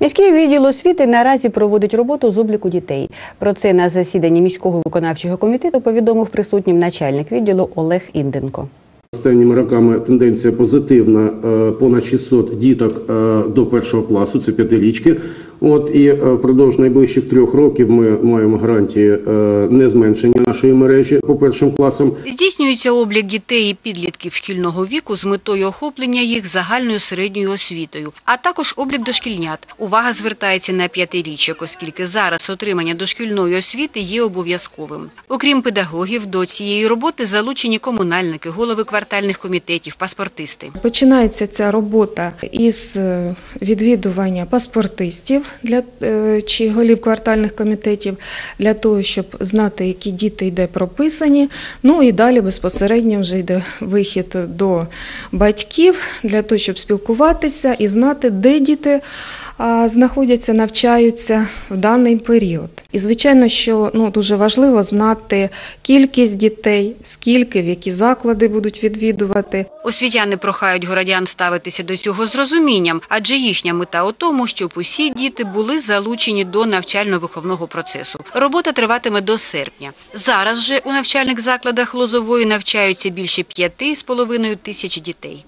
Міський відділ освіти наразі проводить роботу з обліку дітей. Про це на засіданні міського виконавчого комітету повідомив присутнім начальник відділу Олег Інденко. Останніми роками тенденція позитивна. Е, Понад 600 діток е, до першого класу, це п'ятирічки. От і е, впродовж найближчих трьох років ми маємо гарантії не зменшення нашої мережі по першим класам. Здійснюється облік дітей і підлітків шкільного віку з метою охоплення їх загальною середньою освітою, а також облік дошкільнят. Увага звертається на п'ятирічок, оскільки зараз отримання дошкільної освіти є обов'язковим. Окрім педагогів, до цієї роботи залучені комунальники, голови квартальних комітетів, паспортисти. Починається ця робота із е, відвідування паспортистів для е, чи голів квартальних комітетів для того, щоб знати, які діти йде прописані. Ну і далі безпосередньо вже йде вихід до батьків для того, щоб спілкуватися і знати, де діти знаходяться, навчаються в даний період. І звичайно, що ну дуже важливо знати кількість дітей, скільки, в які заклади будуть відвідувати. Освітяни прохають городян ставитися до цього з розумінням, адже їхня мета у тому, щоб усі діти були залучені до навчально-виховного процесу. Робота триватиме до серпня. Зараз же у навчальних закладах Лозової навчаються більше п'яти з половиною тисяч дітей.